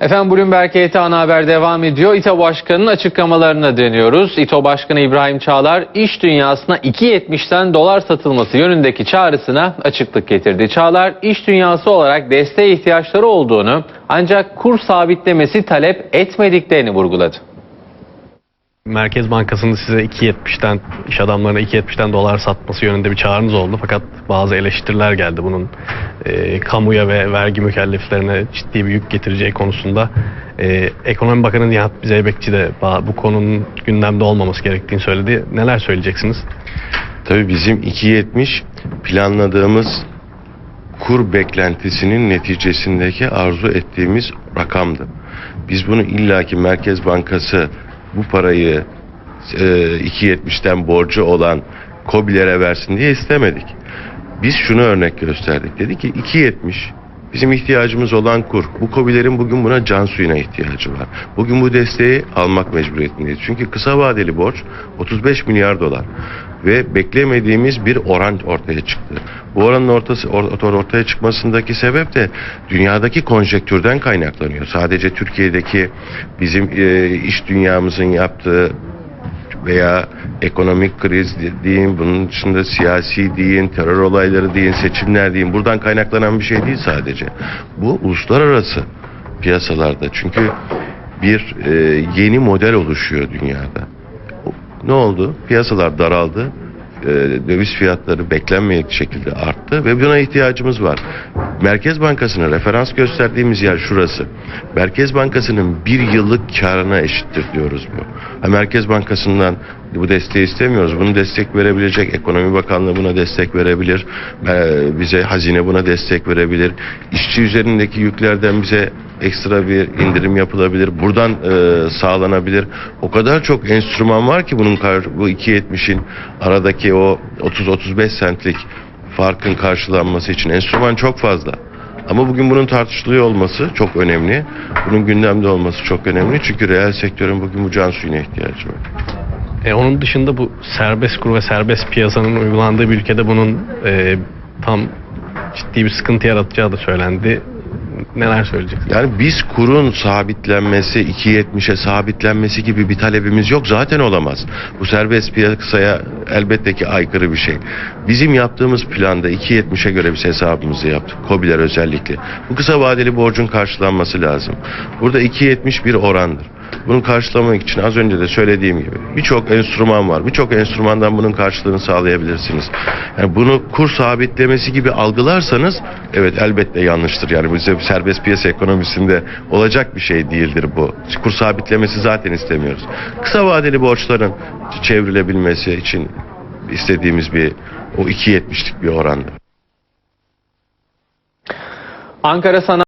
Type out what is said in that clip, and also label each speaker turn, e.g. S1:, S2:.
S1: Efendim Bloomberg HT ana haber devam ediyor. İTO Başkanı'nın açıklamalarına dönüyoruz. İTO Başkanı İbrahim Çağlar iş dünyasına 2.70'ten dolar satılması yönündeki çağrısına açıklık getirdi. Çağlar iş dünyası olarak desteğe ihtiyaçları olduğunu ancak kur sabitlemesi talep etmediklerini vurguladı.
S2: Merkez Bankası'nın size 2.70'ten iş adamlarına 2.70'ten dolar satması yönünde bir çağrınız oldu. Fakat bazı eleştiriler geldi bunun e, kamuya ve vergi mükelleflerine ciddi bir yük getireceği konusunda. E, Ekonomi Bakanı Nihat Zeybekçi de bu konunun gündemde olmaması gerektiğini söyledi. Neler söyleyeceksiniz?
S3: Tabii bizim 2.70 planladığımız kur beklentisinin neticesindeki arzu ettiğimiz rakamdı. Biz bunu illaki Merkez Bankası bu parayı e, 2.70'ten borcu olan KOBİ'lere versin diye istemedik. Biz şunu örnek gösterdik. Dedik ki 2.70 bizim ihtiyacımız olan kur. Bu KOBİ'lerin bugün buna can suyuna ihtiyacı var. Bugün bu desteği almak mecburiyetindeyiz. Çünkü kısa vadeli borç 35 milyar dolar ve beklemediğimiz bir oran ortaya çıktı. Bu oranın ortası or- ortaya çıkmasındaki sebep de dünyadaki konjektürden kaynaklanıyor. Sadece Türkiye'deki bizim e, iş dünyamızın yaptığı veya ekonomik kriz deyin, bunun dışında siyasi deyin, terör olayları deyin, seçimler deyin. Buradan kaynaklanan bir şey değil sadece. Bu uluslararası piyasalarda. Çünkü bir e, yeni model oluşuyor dünyada. Ne oldu? Piyasalar daraldı. E, döviz fiyatları beklenmedik şekilde arttı ve buna ihtiyacımız var. Merkez Bankası'na referans gösterdiğimiz yer şurası. Merkez Bankası'nın bir yıllık karına eşittir diyoruz bu. Ha, Merkez Bankası'ndan bu desteği istemiyoruz. Bunu destek verebilecek Ekonomi Bakanlığı buna destek verebilir. Ee, bize hazine buna destek verebilir. İşçi üzerindeki yüklerden bize ekstra bir indirim yapılabilir. Buradan e, sağlanabilir. O kadar çok enstrüman var ki bunun bu 2.70'in aradaki o 30-35 centlik farkın karşılanması için enstrüman çok fazla. Ama bugün bunun tartışılıyor olması çok önemli. Bunun gündemde olması çok önemli. Çünkü reel sektörün bugün bu can suyuna ihtiyacı var.
S2: E, onun dışında bu serbest kur ve serbest piyasanın uygulandığı bir ülkede bunun e, tam ciddi bir sıkıntı yaratacağı da söylendi. Neler söyleyeceksiniz?
S3: Yani biz kurun sabitlenmesi, 2.70'e sabitlenmesi gibi bir talebimiz yok. Zaten olamaz. Bu serbest piyasaya elbette ki aykırı bir şey. Bizim yaptığımız planda 2.70'e göre biz hesabımızı yaptık. KOBİ'ler özellikle. Bu kısa vadeli borcun karşılanması lazım. Burada 2.70 bir orandır. Bunu karşılamak için az önce de söylediğim gibi birçok enstrüman var. Birçok enstrümandan bunun karşılığını sağlayabilirsiniz. Yani bunu kur sabitlemesi gibi algılarsanız evet elbette yanlıştır. Yani bize serbest piyasa ekonomisinde olacak bir şey değildir bu. Kur sabitlemesi zaten istemiyoruz. Kısa vadeli borçların çevrilebilmesi için istediğimiz bir o 2.70'lik bir orandır.
S1: Ankara Sanayi